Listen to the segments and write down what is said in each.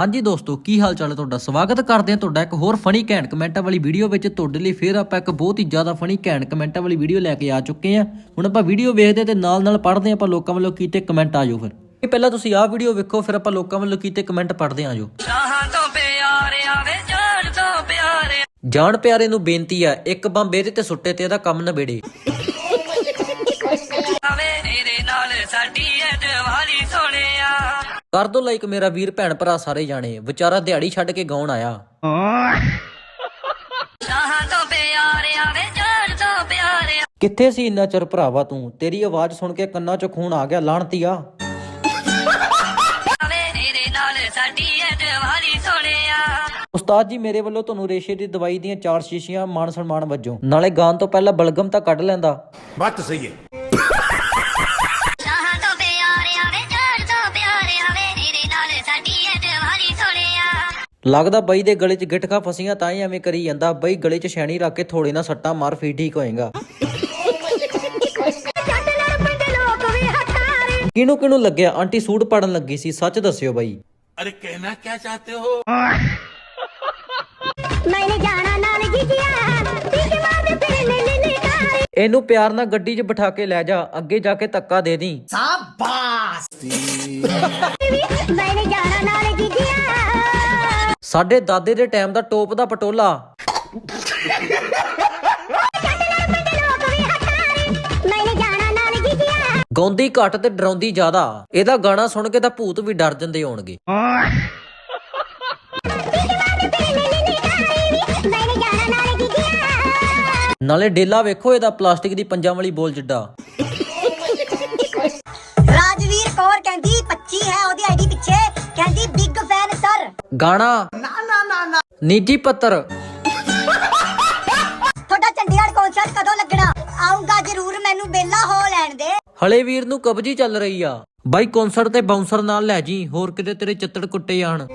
ਹਾਂਜੀ ਦੋਸਤੋ ਕੀ ਹਾਲ ਚਾਲ ਹੈ ਤੁਹਾਡਾ? ਸਵਾਗਤ ਕਰਦੇ ਹਾਂ ਤੁਹਾਡਾ ਇੱਕ ਹੋਰ ਫਨੀ ਘੈਂਟ ਕਮੈਂਟਾਂ ਵਾਲੀ ਵੀਡੀਓ ਵਿੱਚ। ਤੁਹਾਡੇ ਲਈ ਫੇਰ ਆਪਾਂ ਇੱਕ ਬਹੁਤ ਹੀ ਜ਼ਿਆਦਾ ਫਨੀ ਘੈਂਟ ਕਮੈਂਟਾਂ ਵਾਲੀ ਵੀਡੀਓ ਲੈ ਕੇ ਆ ਚੁੱਕੇ ਹਾਂ। ਹੁਣ ਆਪਾਂ ਵੀਡੀਓ ਵੇਖਦੇ ਤੇ ਨਾਲ ਨਾਲ ਪੜ੍ਹਦੇ ਆਪਾਂ ਲੋਕਾਂ ਵੱਲੋਂ ਕੀਤੇ ਕਮੈਂਟ ਆ ਜਾਓ ਫਿਰ। ਇਹ ਪਹਿਲਾਂ ਤੁਸੀਂ ਆਹ ਵੀਡੀਓ ਵੇਖੋ ਫਿਰ ਆਪਾਂ ਲੋਕਾਂ ਵੱਲੋਂ ਕੀਤੇ ਕਮੈਂਟ ਪੜ੍ਹਦੇ ਆ ਜਾਓ। ਚਾਹਾਂ ਤੋਂ ਪਿਆਰ ਆਵੇ ਜਾਣ ਤੋਂ ਪਿਆਰ। ਜਾਣ ਪਿਆਰੇ ਨੂੰ ਬੇਨਤੀ ਆ ਇੱਕ ਬੰਬ ਇਹਦੇ ਤੇ ਸੁੱਟੇ ਤੇ ਇਹਦਾ ਕੰਮ ਨਵੇੜੇ ਆਵੇ ਤੇਰੇ ਨਾਲ ਸਾਡੀ ਐ ਦੀਵਾਲੀ ਸੋਹਣਿਆ ਕਰ ਦੋ ਲਾਈਕ ਮੇਰਾ ਵੀਰ, ਭੈਣ ਭਰਾ ਸਾਰੇ ਜਾਣੇ। ਵਿਚਾਰਾ ਦਿਹਾੜੀ ਛੱਡ ਕੇ ਗਾਉਣ ਆਇਆ। ਕਿੱਥੇ ਸੀ ਇੰਨਾ ਚਿਰ ਭਰਾਵਾ ਤੂੰ? ਤੇਰੀ ਆਵਾਜ਼ ਸੁਣ ਕੇ ਕੰਨਾਂ 'ਚ ਖੂਨ ਆ ਗਿਆ ਲਾਣਤੀਆ ਆਵੇ ਉਸਤਾਦ ਜੀ, ਮੇਰੇ ਵੱਲੋਂ ਤੁਹਾਨੂੰ ਰੇਸ਼ੇ ਦੀ ਦਵਾਈ ਦੀਆਂ ਚਾਰ ਸ਼ੀਸ਼ੀਆਂ ਮਾਨ ਸਨਮਾਨ ਵਜੋਂ। ਨਾਲੇ ਗਾਣ ਤੋਂ ਪਹਿਲਾਂ ਬਲਗਮ ਤਾਂ ਕੱਢ ਲੈਂਦਾ। ਬਾਤ ਸਹੀ ਹੈ। ਲੱਗਦਾ ਬਈ ਦੇ ਗਲੇ 'ਚ ਗਿਟਕਾ ਫਸੀਆਂ ਤਾਂ ਹੀ ਐਵੇਂ ਕਰੀ ਜਾਂਦਾ। ਬਈ ਗਲੇ 'ਚ ਛੈਣੀ ਰੱਖ ਕੇ ਥੋੜੇ ਨਾ ਸੱਟਾਂ ਮਾਰ ਫੇਰ ਠੀਕ ਹੋਏਗਾ। ਕਿਹਨੂੰ ਕਿਹਨੂੰ ਲੱਗਿਆ? ਆਂਟੀ ਸੂਟ ਪਾੜਨ ਲੱਗੀ ਸੀ। ਸੱਚ ਦੱਸਿਓ ਬਈ। ਅਰੇ ਕਹਿਣਾ ਕੀ ਚਾਹਤੇ ਹੋ? ਮੈਨੇ ਜਾਣਾ ਨਾਨਕੀ ਜੀਆ ਇਹਨੂੰ ਪਿਆਰ ਨਾਲ ਗੱਡੀ 'ਚ ਬਿਠਾ ਕੇ ਲੈ ਜਾ। ਅੱਗੇ ਜਾ ਕੇ ਤੱਕਾ ਦੇ ਦੀ। ਸਾਬਾਸ ਮੈਨੇ ਸਾਡੇ ਦਾਦੇ ਦੇ ਟਾਈਮ ਦਾ ਟੋਪ ਦਾ ਪਟੋਲਾ। ਗਾਉਂਦੀ ਘੱਟ ਤੇ ਡਰਾਉਂਦੀ ਜ਼ਿਆਦਾ। ਇਹਦਾ ਗਾਣਾ ਸੁਣ ਕੇ ਤਾਂ ਭੂਤ ਵੀ ਡਰ ਜਾਂਦੇ ਹੋਣਗੇ। ਨਾਲੇ ਡੇਲਾ ਵੇਖੋ ਇਹਦਾ ਪਲਾਸਟਿਕ ਦੀ ਪੰਜਾਂ ਵਾਲੀ ਬੋਲ ਜਿੱਡਾ। ਰਾਜਵੀਰ ਕੌਰ ਕਹਿੰਦੀ 25 ਹੈ ਉਹਦੀ ਆਈਡੀ ਪਿੱਛੇ। ਕਹਿੰਦੀ ਬਿਗ ਫੈਨ ਸਰ। ਗਾਣਾ ਨਿੱਜੀ ਪੱਤਰ। ਤੁਹਾਡਾ ਚੰਡੀਗੜ੍ਹ ਕਨਸਰਟ ਕਦੋਂ ਲੱਗਣਾ? ਆਉਂਗਾ ਜ਼ਰੂਰ ਮੈਨੂੰ ਬੇਲਾ ਹੋ ਲੈਣ ਦੇ। ਹਲੇ ਵੀਰ ਨੂੰ ਕਬਜੀ ਚੱਲ ਰਹੀ ਆ। ਬਾਈ ਕੌਂਸਰਟ ਤੇ ਬਾਉਂਸਰ ਨਾਲ ਲੈ ਜੀ ਹੋਰ ਕਿਤੇ ਤੇਰੇ ਚੱਤੜ ਕੁੱਟੇ ਜਾਣ।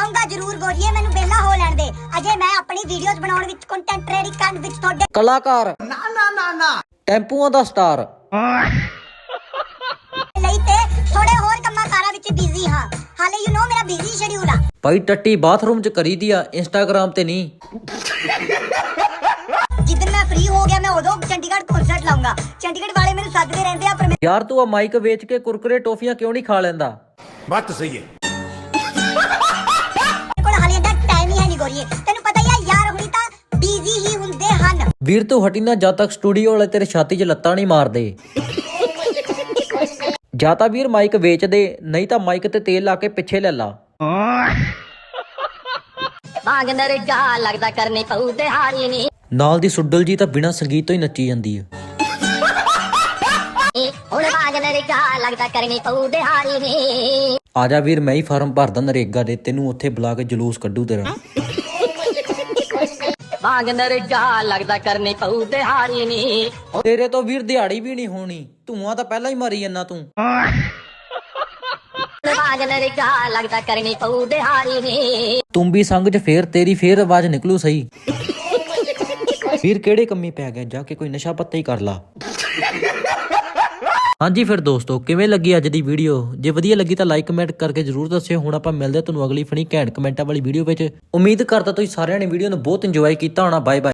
ਆਉਂਗਾ ਜ਼ਰੂਰ ਗੋਰੀਏ ਮੈਨੂੰ ਬੇਲਾ ਹੋ ਲੈਣ ਦੇ। ਅਜੇ ਮੈਂ ਆਪਣੀ ਵੀਡੀਓਜ਼ ਬਣਾਉਣ ਵਿੱਚ ਕੰਟੈਂਟ ਰੈਡੀ ਕਰਨ ਵਿੱਚ ਤੁਹਾਡੇ ਕਲਾਕਾਰ। ਨਾ ਨਾ ਨਾ ਨਾ। ਟੈਂਪੂਆਂ ਦਾ ਸਟਾਰ। ਬਾਈ ਟੱਟੀ ਬਾਥਰੂਮ 'ਚ ਕਰੀਦੀ ਆ ਇੰਸਟਾਗ੍ਰਾਮ ਤੇ ਨਹੀਂ। ਜਿੱਦਨ ਮੈਂ ਫ੍ਰੀ ਹੋ ਗਿਆ ਮੈਂ ਉਦੋਂ ਚੰਡੀਗੜ੍ਹ ਕਨਸਰਟ ਲਾਉਂਗਾ ਚੰਡੀਗੜ੍ਹ ਵਾਲੇ ਮੈਨੂੰ ਸੱਦਦੇ ਰਹਿੰਦੇ ਆ ਪਰ ਮੇਰੇ ਯਾਰ ਤੂੰ ਆ ਮਾਈਕ ਵੇਚ ਕੇ ਕੁਰਕਰੇ ਟੋਫੀਆਂ ਕਿਉਂ ਨਹੀਂ ਖਾ ਲੈਂਦਾ? ਬਾਤ ਸਹੀ ਹੈ। ਕੋਲ ਹਾਲੇ ਇੰਨਾ ਟਾਈਮ ਹੀ ਹੈ ਨਹੀਂ ਗੋਰੀਏ। ਤੈਨੂੰ ਪਤਾ ਹੀ ਆ ਯਾਰ ਹੁਣੀ ਤਾਂ ਬਿਜ਼ੀ ਹੀ ਹੁੰਦੇ ਹਨ। ਵੀਰ ਤੂੰ ਹਟੀ ਨਾ ਜਦ ਤੱਕ ਸਟੂਡੀਓ ਵਾਲੇ ਤੇਰੇ ਛਾਤੀ 'ਚ ਲੱਤਾਂ ਨਹੀਂ ਮਾਰਦੇ। ਜਾਂ ਤਾਂ ਵੀਰ ਮਾਈਕ ਵੇਚ ਦੇ ਨਹੀਂ ਤਾਂ ਮਾਈਕ ਤੇ ਤੇਲ ਲਾ ਕੇ ਪਿੱਛੇ ਲੈ ਲਾ। ਵਾਂਗ ਨਰਜਾ ਲੱਗਦਾ ਕਰਨੀ ਪਊ ਦਿਹਾੜੀ ਨੀ। ਨਾਲ ਦੀ ਸੁੱਡਲ ਜੀ ਤਾਂ ਬਿਨਾਂ ਸੰਗੀਤ ਤੋਂ ਹੀ ਨੱਚੀ ਜਾਂਦੀ ਆ। ਹੁਣ ਵਾਂਗ ਨਰਜਾ ਲੱਗਦਾ ਕਰਨੀ ਪਊ ਦਿਹਾੜੀ ਨੀ। ਆ ਜਾ ਵੀਰ ਮੈਂ ਹੀ ਫਾਰਮ ਭਰਦਾ ਨਰੇਗਾ ਦੇ ਤੈਨੂੰ ਉੱਥੇ ਬੁਲਾ ਕੇ ਜਲੂਸ ਕੱਢੂ ਤੇਰਾ। ਵਾਂਗ ਨਰਜਾ ਲੱਗਦਾ ਕਰਨੀ ਪਊ ਦਿਹਾੜੀ ਨੀ। ਤੇਰੇ ਤੋਂ ਵੀਰ ਦਿਹਾੜੀ ਵੀ ਨਹੀਂ ਹੋਣੀ ਧੂਆਂ ਤਾਂ ਪਹਿਲਾਂ ਹੀ ਮਾਰੀ ਜੰਨਾ ਤੂੰ। ਵਾਂਗ ਨਰਜਾ ਲੱਗਦਾ ਕਰਨੀ ਪਊ ਦਿਹਾੜੀ ਨੀ। ਤੂੰ ਸੰਗ 'ਚ ਫੇਰ ਤੇਰੀ ਫੇਰ ਆਵਾਜ਼ ਨਿਕਲੂ ਸਹੀ। ਫਿਰ ਕਿਹੜੇ ਕੰਮੀ ਪੈ ਗਿਆ, ਜਾ ਕੇ ਕੋਈ ਨਸ਼ਾ ਪੱਤਾ ਹੀ ਕਰ ਲਾ। ਹਾਂਜੀ ਫਿਰ ਦੋਸਤੋ, ਕਿਵੇਂ ਲੱਗੀ ਅੱਜ ਦੀ ਵੀਡੀਓ? ਜੇ ਵਧੀਆ ਲੱਗੀ ਤਾਂ ਲਾਈਕ ਕਮੈਂਟ ਕਰਕੇ ਜਰੂਰ ਦੱਸਿਓ। ਹੁਣ ਆਪਾਂ ਮਿਲਦੇ ਹਾਂ ਤੁਹਾਨੂੰ ਅਗਲੀ ਫਨੀ ਘੈਂਟ ਕਮੈਂਟਾਂ ਵਾਲੀ ਵੀਡੀਓ ਵਿੱਚ। ਉਮੀਦ ਕਰਦਾ ਤੁਸੀਂ ਸਾਰਿਆਂ ਨੇ ਵੀਡੀਓ ਨੂੰ ਬਹੁਤ ਇੰਜੋਏ ਕੀਤਾ ਹੋਣਾ। Bye bye